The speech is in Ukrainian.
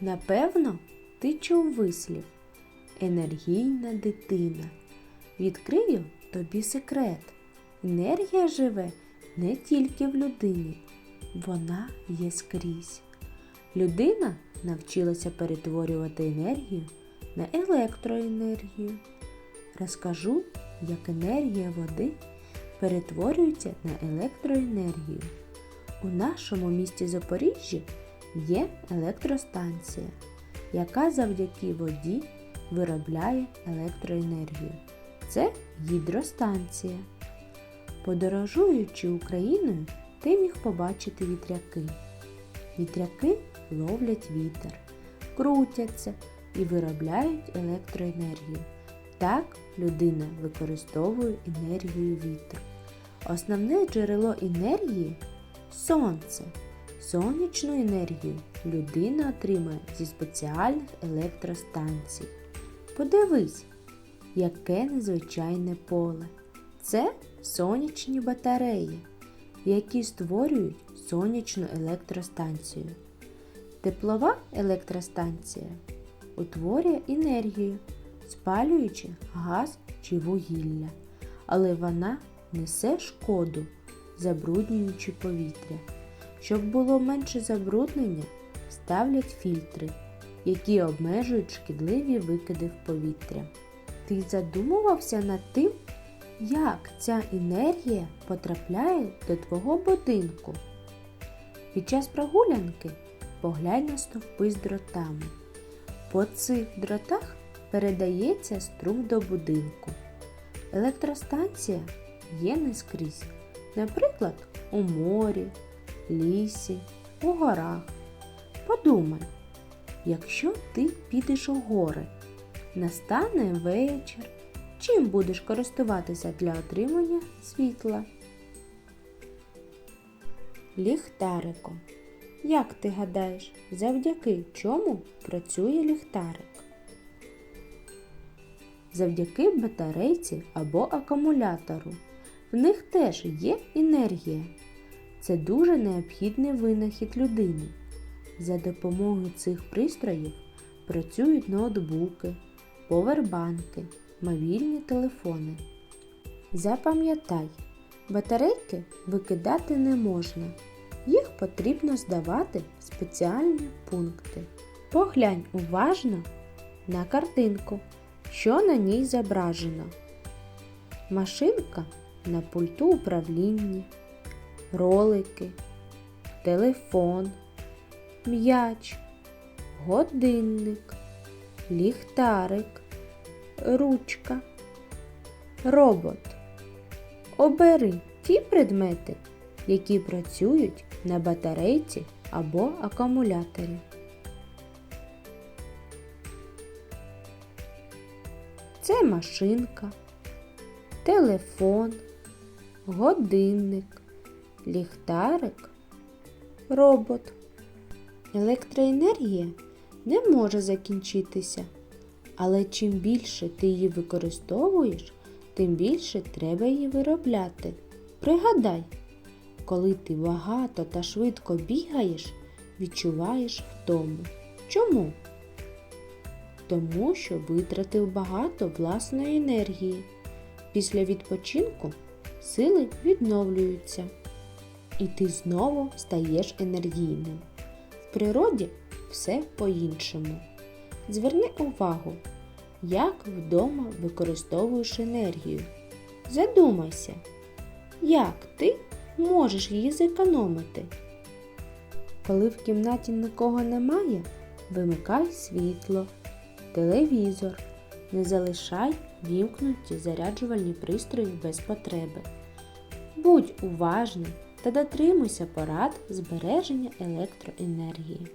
Напевно, ти чув вислів енергійна дитина. Відкрию тобі секрет. Енергія живе не тільки в людині, вона є скрізь. Людина навчилася перетворювати енергію на електроенергію. Розкажу, як енергія води перетворюється на електроенергію. У нашому місті Запоріжжі є електростанція, яка завдяки воді виробляє електроенергію. Це гідростанція. Подорожуючи Україною, ти міг побачити вітряки. Вітряки ловлять вітер, крутяться і виробляють електроенергію. Так людина використовує енергію вітру. Основне джерело енергії сонце. Сонячну енергію людина отримує зі спеціальних електростанцій. Подивись, яке незвичайне поле. Це сонячні батареї, які створюють сонячну електростанцію. Теплова електростанція утворює енергію, спалюючи газ чи вугілля, але вона несе шкоду, забруднюючи повітря. Щоб було менше забруднення, ставлять фільтри, які обмежують шкідливі викиди в повітря. Ти задумувався над тим, як ця енергія потрапляє до твого будинку? Під час прогулянки поглянь на стовпи з дротами. По цих дротах передається струм до будинку. Електростанція є не скрізь, наприклад, у морі, лісі, у горах. Подумай, якщо ти підеш у гори, настане вечір, чим будеш користуватися для отримання світла? Ліхтариком. Як ти гадаєш, завдяки чому працює ліхтарик? Завдяки батарейці або акумулятору. В них теж є енергія. Це дуже необхідний винахід людини. За допомогою цих пристроїв працюють ноутбуки, повербанки, мобільні телефони. Запам'ятай, батарейки викидати не можна. Їх потрібно здавати в спеціальні пункти. Поглянь уважно на картинку, що на ній зображено. Машинка на пульту управління, ролики, телефон, м'яч, годинник, ліхтарик, ручка, робот. Обери ті предмети, які працюють на батарейці або акумуляторі. Це машинка, телефон, годинник, ліхтарик, робот. Електроенергія не може закінчитися, але чим більше ти її використовуєш, тим більше треба її виробляти. Пригадай, коли ти багато та швидко бігаєш, відчуваєш втому. Чому? Тому що витратив багато власної енергії. Після відпочинку сили відновлюються, і ти знову стаєш енергійним. В природі все по-іншому. Зверни увагу, як вдома використовуєш енергію. Задумайся, як ти можеш її зекономити. Коли в кімнаті нікого немає, вимикай світло, телевізор, не залишай вімкнуті заряджувальні пристрої без потреби. Будь уважним та дотримуйся порад збереження електроенергії.